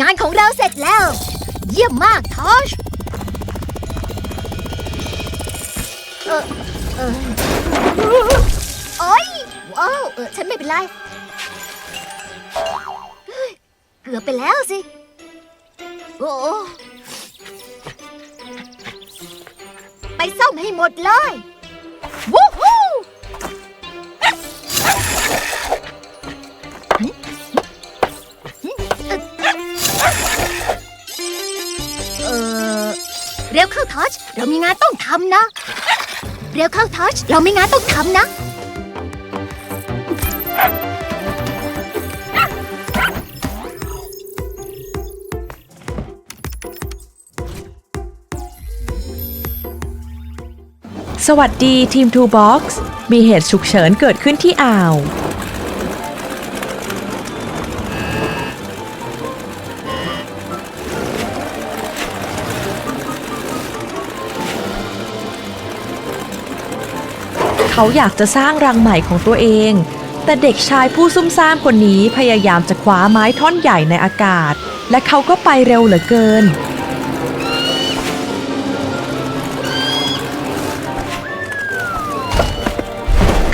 งานของเราเสร็จแล้ว เยี่ยมมากทอชเออเออโอ้ยว้าวเออฉันไม่เป็นไร เกือบไปแล้วสิ โอ้โอ้ไปซ่อมให้หมดเลย เร็วเข้าทัชเรามีงานต้องทำนะ เร็วเข้าทัชเรามีงานต้องทำนะ สวัสดีทีม2 Box มีเหตุฉุกเฉินเกิดขึ้นที่อ่าว เขาอยากจะสร้างรังใหม่ของตัวเอง แต่เด็กชายผู้ซุ่มซ่ามคนนี้พยายามจะคว้าไม้ท่อนใหญ่ในอากาศ และเขาก็ไปเร็วเหลือเกิน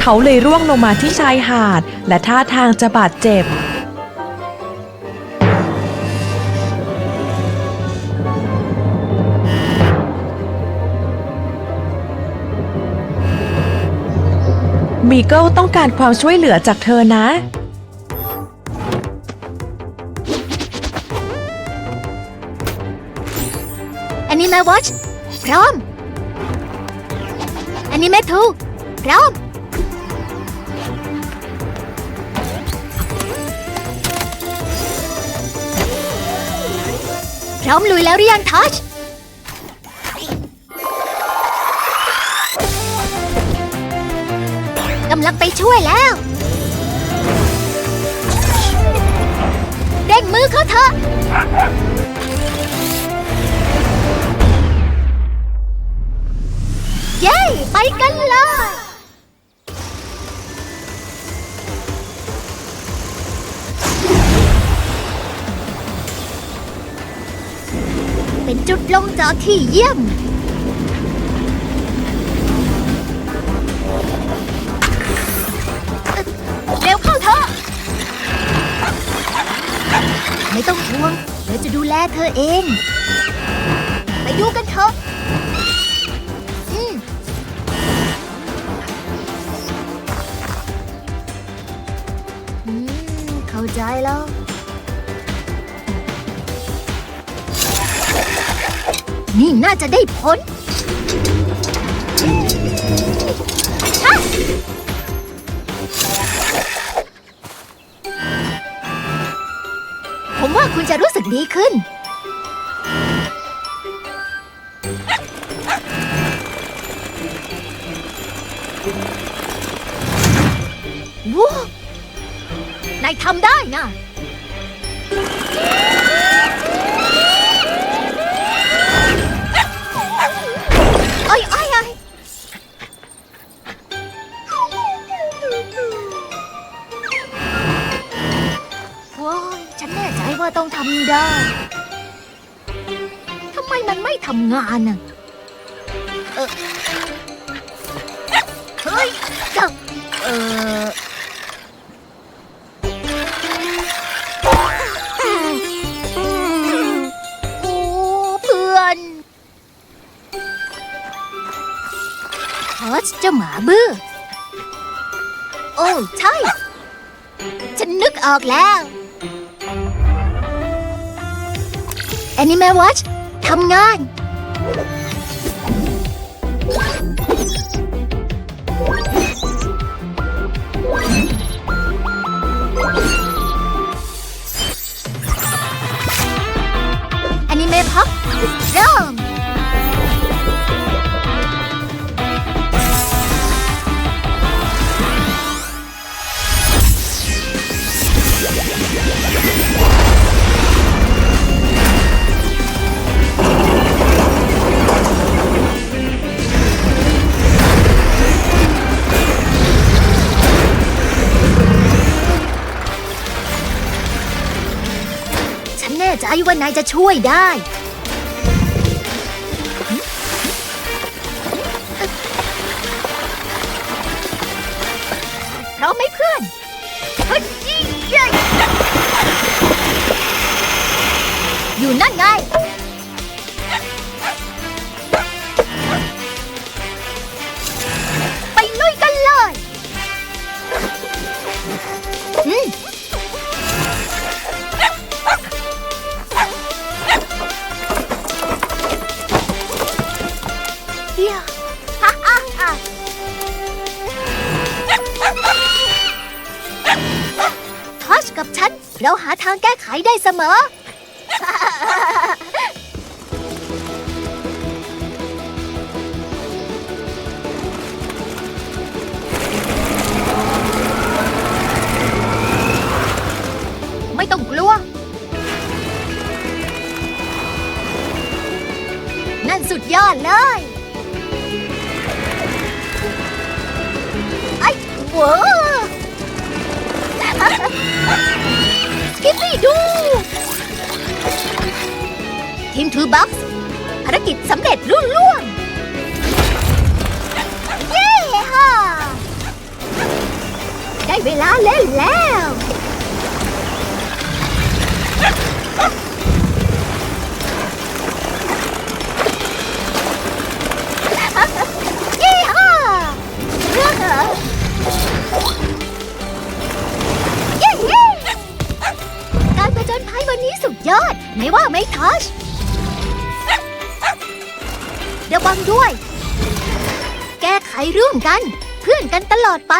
เขาเลยร่วงลงมาที่ชายหาด และท่าทางจะบาดเจ็บ มีเกิลต้องการความช่วยเหลือจากเธอนะ อันนี้แม่วอชพร้อม อันนี้แม่ทูพร้อม พร้อมลุยแล้วหรือยังทัชำลังไปช่วยแล้ว เร่งมือเขาเถอะ เย้ ไปกันเลยเป็นจุดลงจอดที่เยี่ยม ไม่ต้องห่วงเดี๋ยวจะดูแลเธอเอง ไปดูกันเถอะอืมอืมเข้าใจแล้วนี่น่าจะได้ผล คุณจะรู้สึกดีขึ้นว้านายทำได้นะำได้ ทำไมมันไม่ทำงานน่ะเออเฮ้ยเจ้าเออโอ้เพื่อนฮอชเจ้าหมาบื้อ โอ้ ใช่ ฉันนึกออกแล้ว แอนิเม w ว t ชทำงาน ว่านายจะช่วยได้ พร้อมไหมเพื่อนเฮ้ยยี่เย้ยอยู่นั่นไง เดียวทอชกับฉัน เราหาทางแก้ไขได้เสมอ ไม่ต้องกลัว นั่นสุดยอดเลย วอสกิปปี้ดู ทีมทูบ็อกซ์ภารกิจสำเร็จรุ่ล่วง เย้ฮ่าได้เวลาเล่นแล้ว ยวันนี้สุดยอด ไม่ว่าไม่ทอชระวังด้วย แก้ไขร่วมกัน เพื่อนกันตลอดไป